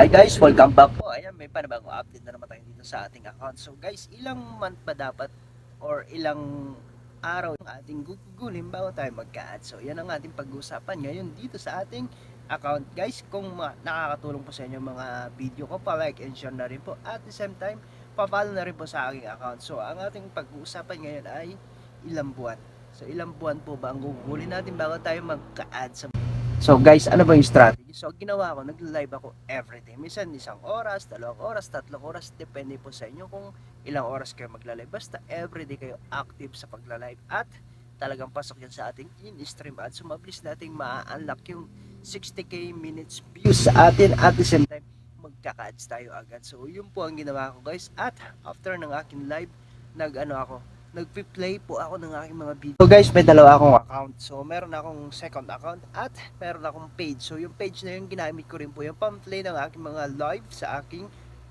Hi guys, welcome back po. Ayan, may panibagong update na naman tayo dito sa ating account. So guys, ilang month ba dapat or ilang araw yung ating gugugulin bago tayo magka-add. So yan ang ating pag-uusapan ngayon dito sa ating account. Guys, kung nakakatulong po sa inyo mga video ko, pa-like and share na rin po. At the same time, pa-follow na rin po sa aking account. So ang ating pag-uusapan ngayon ay ilang buwan. So ilang buwan po ba ang gugugulin natin bago tayo magka-add sa So guys, ano ba yung strategy? So ginawa ko, nagla-live ako everyday. Minsan isang oras, dalawang oras, tatlong oras, depende po sa inyo kung ilang oras kayo magla-live. Basta everyday kayo active sa pagla-live at talagang pasok yan sa ating in-stream ads. So mabilis nating ma-unlock yung 60k minutes views sa atin at the same time magkaka-ads tayo agad. So yun po ang ginawa ko guys at after ng aking live, nag ano ako, nagpi-play po ako ng aking mga video. So guys, may dalawa akong account. So meron akong second account at meron akong page. So yung page na yun, ginamit ko rin po yung pang-play ng aking mga live sa aking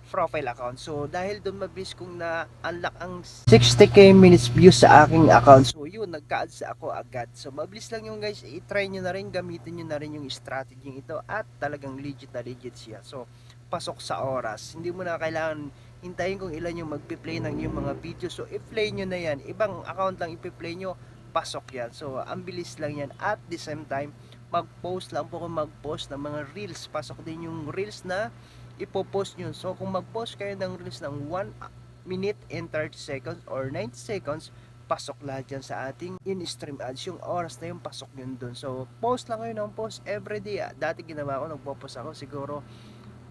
profile account. So dahil doon mabilis kong na-unlock ang 60k minutes views sa aking account. So yun, nagka-ads ako agad. So mabilis lang yung guys, i-try nyo na rin, gamitin nyo na rin yung strategy ito at talagang legit na legit siya. So pasok sa oras. Hindi mo na kailangan hintayin kung ilan yung magpi-play ng yung mga video. So, i-play nyo na yan. Ibang account lang ipi-play nyo, pasok yan. So, ang bilis lang yan. At the same time, mag-post lang po kung mag-post ng mga reels. Pasok din yung reels na ipopost nyo. So, kung mag-post kayo ng reels ng 1 minute and 30 seconds or 90 seconds, pasok lahat yan sa ating in-stream ads. Yung oras na yung pasok yun dun. So, post lang kayo ng post everyday. Dati ginawa ko, nagpo-post ako siguro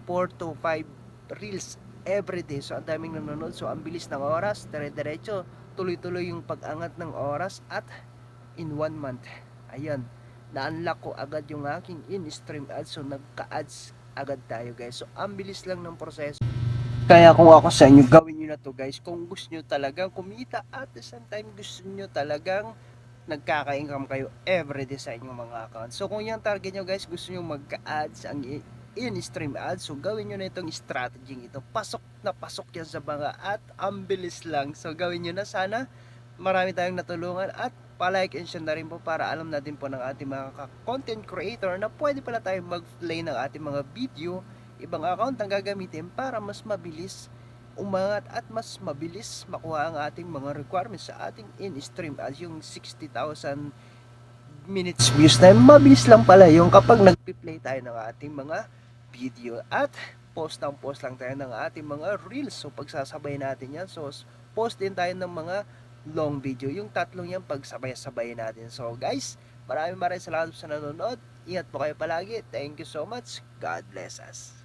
4 to 5 reels everyday. So, ang daming nanonood. So, ang bilis ng oras, dire-diretso, tuloy-tuloy yung pag-angat ng oras at in one month, ayan, na-unlock ko agad yung aking in-stream ads. So, nagka-ads agad tayo guys. So, ang bilis lang ng proseso. Kaya kung ako sa inyo, gawin nyo na to guys. Kung gusto nyo talagang kumita at the same time gusto nyo talagang nagkaka-income kayo everyday sa inyong mga account. So kung yung target nyo guys, gusto nyo magka-ads ang in-stream ads, so gawin nyo na itong strategy ito. Pasok na pasok yan sa mga at ang bilis lang. So gawin nyo na sana. Marami tayong natulungan at palike and share na rin po para alam natin po ng ating mga content creator na pwede pala tayong mag-play ng ating mga video ibang account ang gagamitin para mas mabilis umangat at mas mabilis makuha ang ating mga requirements sa ating in-stream ads yung 60,000 minutes views na mabilis lang pala yung kapag nagpi-play tayo ng ating mga video at post ng post lang tayo ng ating mga reels. So pagsasabay natin yan. So post din tayo ng mga long video. Yung tatlong yan pagsabay-sabay natin. So guys maraming maraming salamat sa nanonood. Ingat po kayo palagi. Thank you so much. God bless us